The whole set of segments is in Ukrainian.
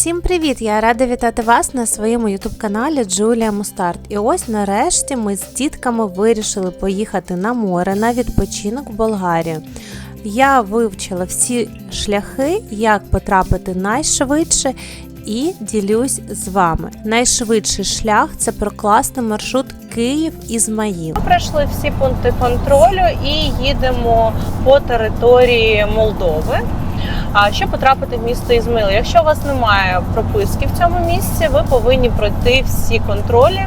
Всім привіт! Я рада вітати вас на своєму ютуб каналі Джулія Мустарт. І ось нарешті ми з дітками вирішили поїхати на море на відпочинок в Болгарію. Я вивчила всі шляхи, як потрапити найшвидше. І ділюсь з вами. Найшвидший шлях це прокласти маршрут Київ-Ізмаїл. Ми пройшли всі пункти контролю і їдемо по території Молдови. Щоб потрапити в місто Ізмаїл, якщо у вас немає прописки в цьому місці, ви повинні пройти всі контролі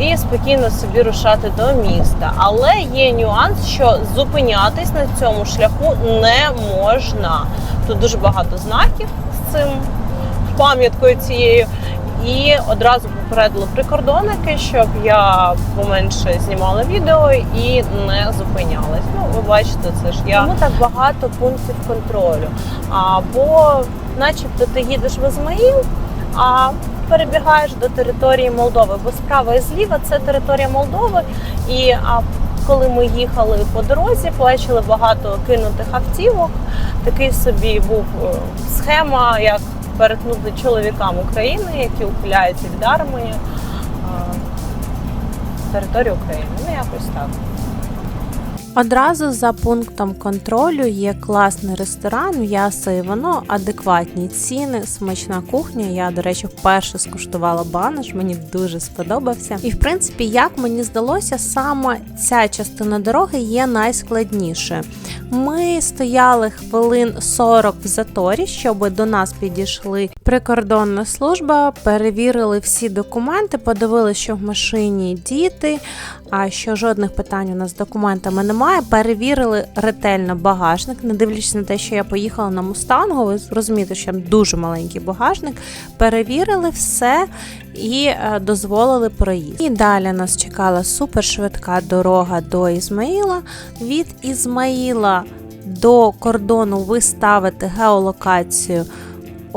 і спокійно собі рушати до міста. Але є нюанс, що зупинятись на цьому шляху не можна. Тут дуже багато знаків з цим пам'яткою цією. І одразу попередили прикордонники, щоб я поменше знімала відео і не зупинялась. Ну, ви бачите, це ж я. Тому так багато пунктів контролю. Або, начебто, ти їдеш в Ізмаїл, а перебігаєш до території Молдови, бо справа і зліва це територія Молдови. І а, коли ми їхали по дорозі, бачили багато кинутих автівок. Такий собі був е, схема, як перетнути чоловікам України, які ухиляються від армії території України. Ну, якось так. Одразу за пунктом контролю є класний ресторан, м'ясо і воно, адекватні ціни, смачна кухня. Я, до речі, вперше скуштувала банош, мені дуже сподобався. І в принципі, як мені здалося, саме ця частина дороги є найскладнішою. Ми стояли хвилин 40 в заторі, щоб до нас підійшли прикордонна служба, перевірили всі документи, подивилися, що в машині діти, а що жодних питань у нас з документами немає. Перевірили ретельно багажник, не дивлячись на те, що я поїхала на мустангу. Ви розумієте, що там дуже маленький багажник. Перевірили все і е, дозволили проїзд. І далі нас чекала супершвидка дорога до Ізмаїла. Від Ізмаїла до кордону ви ставите геолокацію.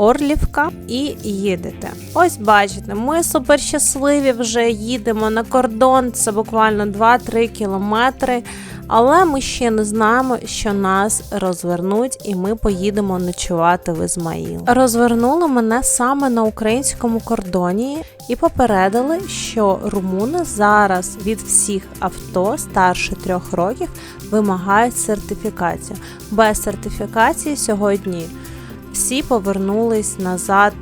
Орлівка і їдете. Ось бачите, ми супер щасливі вже їдемо на кордон, це буквально 2-3 кілометри. Але ми ще не знаємо, що нас розвернуть, і ми поїдемо ночувати в Ізмаїл. Розвернули мене саме на українському кордоні і попередили, що румуни зараз від всіх авто старше трьох років вимагають сертифікацію. Без сертифікації сьогодні всі повернулись назад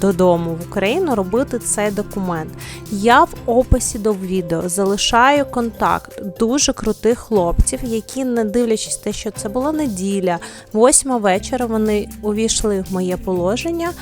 додому в Україну робити цей документ. Я в описі до відео залишаю контакт дуже крутих хлопців, які, не дивлячись те, що це була неділя, восьма вечора, вони увійшли в моє положення.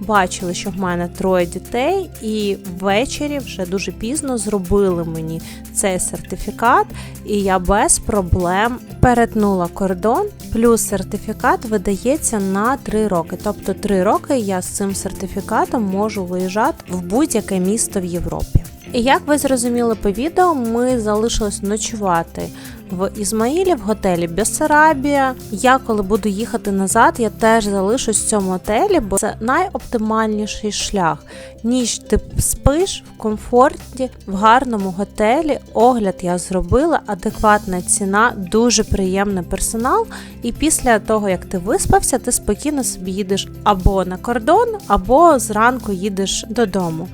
Бачили, що в мене троє дітей, і ввечері вже дуже пізно зробили мені цей сертифікат, і я без проблем перетнула кордон. Плюс сертифікат видається на 3 роки. Тобто 3 роки я з цим сертифікатом можу виїжджати в будь-яке місто в Європі. І як ви зрозуміли по відео, ми залишились ночувати в Ізмаїлі в готелі Бессарабія. Я коли буду їхати назад, я теж залишусь в цьому готелі, бо це найоптимальніший шлях. Ніж ти спиш в комфорті, в гарному готелі. Огляд я зробила, адекватна ціна, дуже приємний персонал. І після того, як ти виспався, ти спокійно собі їдеш або на кордон, або зранку їдеш додому.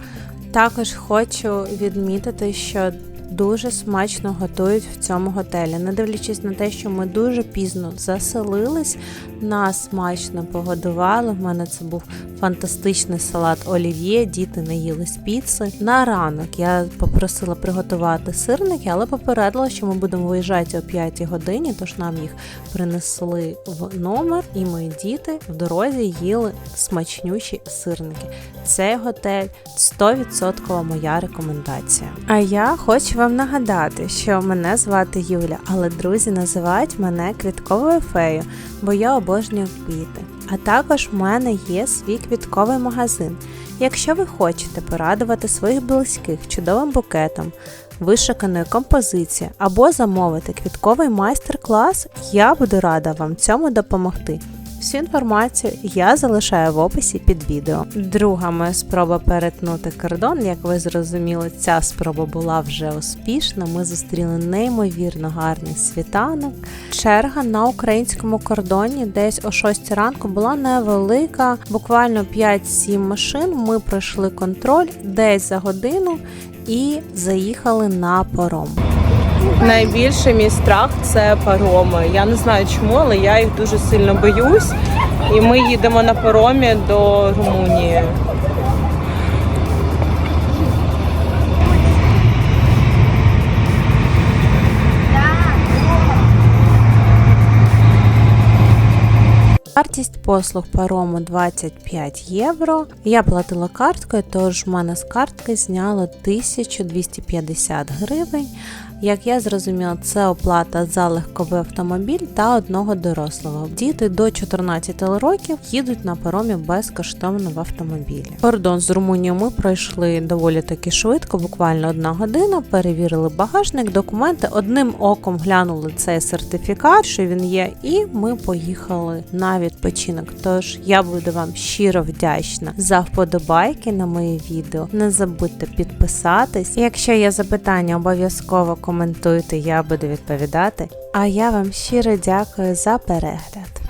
Також хочу відмітити, що дуже смачно готують в цьому готелі. Не дивлячись на те, що ми дуже пізно заселились, нас смачно погодували. В мене це був фантастичний салат олів'є, діти не їли з піци. На ранок я попросила приготувати сирники, але попередила, що ми будемо виїжджати о 5 годині, тож нам їх принесли в номер, і мої діти в дорозі їли смачнющі сирники. Цей готель 100% моя рекомендація. А я хочу вам нагадати, що мене звати Юля, але друзі називають мене квітковою феєю, бо я обожнюю квіти. А також в мене є свій квітковий магазин. Якщо ви хочете порадувати своїх близьких чудовим букетом, вишуканою композицією або замовити квітковий майстер-клас, я буду рада вам цьому допомогти. Всю інформацію я залишаю в описі під відео. Друга моя спроба перетнути кордон. Як ви зрозуміли, ця спроба була вже успішна. Ми зустріли неймовірно гарний світанок. Черга на українському кордоні десь о 6 ранку була невелика, буквально 5-7 машин. Ми пройшли контроль десь за годину і заїхали на паром. Найбільший мій страх це пароми. Я не знаю чому, але я їх дуже сильно боюсь. І ми їдемо на паромі до Румунії. Вартість послуг парому 25 євро. Я платила карткою, тож в мене з картки зняло 1250 гривень. Як я зрозуміла, це оплата за легковий автомобіль та одного дорослого. Діти до 14 років їдуть на паромі безкоштовно в автомобілі. Кордон з Румунією ми пройшли доволі таки швидко, буквально одна година. Перевірили багажник, документи. Одним оком глянули цей сертифікат, що він є, і ми поїхали на відпочинок. Тож я буду вам щиро вдячна за вподобайки на моє відео. Не забудьте підписатись. Якщо є запитання, обов'язково коментуйте, я буду відповідати. А я вам щиро дякую за перегляд.